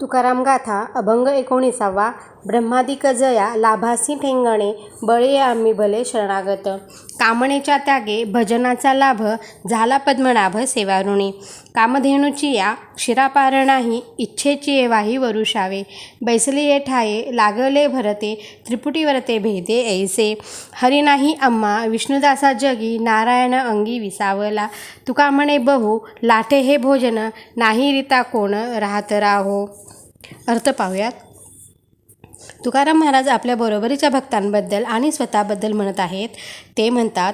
तुकाराम गाथा अभंग एकोणीसावा ब्रह्मादिक जया लाभासी ठेंगणे बळे आम्ही भले शरणागत. कामणेच्या त्यागे भजनाचा लाभ झाला पद्मनाभ सेवारुणी. कामधेनूची या क्षीरापारणाही इच्छेची एवाही वरुषावे. बैसलीये ठाये लागले भरते त्रिपुटीवरते भेदे ऐसे. हरी नाही विष्णुदासा जगी नारायण अंगी विसावला. तुका म्हणे बहु लाठे हे भोजन नाही रिता कोण राहत राहो. अर्थ पाहूयात. तुकाराम महाराज आपल्या बरोबरीच्या भक्तांबद्दल आणि स्वतःबद्दल म्हणत आहेत. ते म्हणतात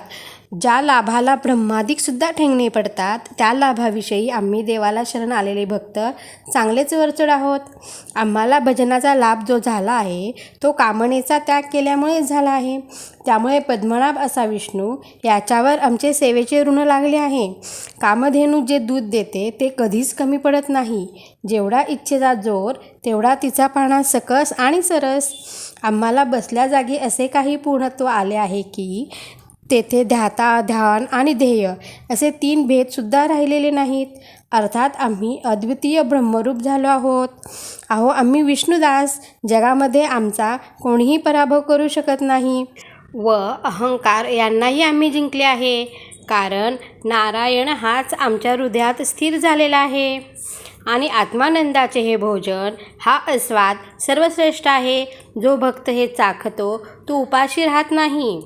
ज्या लाभाला ब्रह्मादिकसुद्धा ठेंगणे पडतात त्या लाभाविषयी आम्ही देवाला शरण आलेले भक्त चांगलेच वरचढ आहोत. आम्हाला भजनाचा लाभ जो झाला आहे तो कामनेचा त्याग केल्यामुळेच झाला आहे. त्यामुळे पद्मनाभ असा विष्णू याच्यावर आमचे सेवेचे ऋण लागले आहे. कामधेनू जे दूध देते ते कधीच कमी पडत नाही. जेवढा इच्छेचा जोर तेवढा तिचा पाणा सकस आणि सरस. आम्हाला बसल्या जागी असे काही पूर्णत्व आले आहे की तेथे ध्याता ध्यान आणि ध्येय असे तीन भेदसुद्धा राहिलेले नाहीत. अर्थात आम्ही अद्वितीय ब्रह्मरूप झालो आहोत. अहो आम्ही विष्णुदास जगामध्ये आमचा कोणीही पराभव करू शकत नाही. व अहंकार यांनाही आम्ही जिंकले आहे कारण नारायण हाच आमच्या हृदयात स्थिर झालेला आहे. आणि आत्मानंदाचे हे भोजन हा अस्वाद सर्वश्रेष्ठ आहे. जो भक्त हे चाखतो तो उपाशी राहत नाही.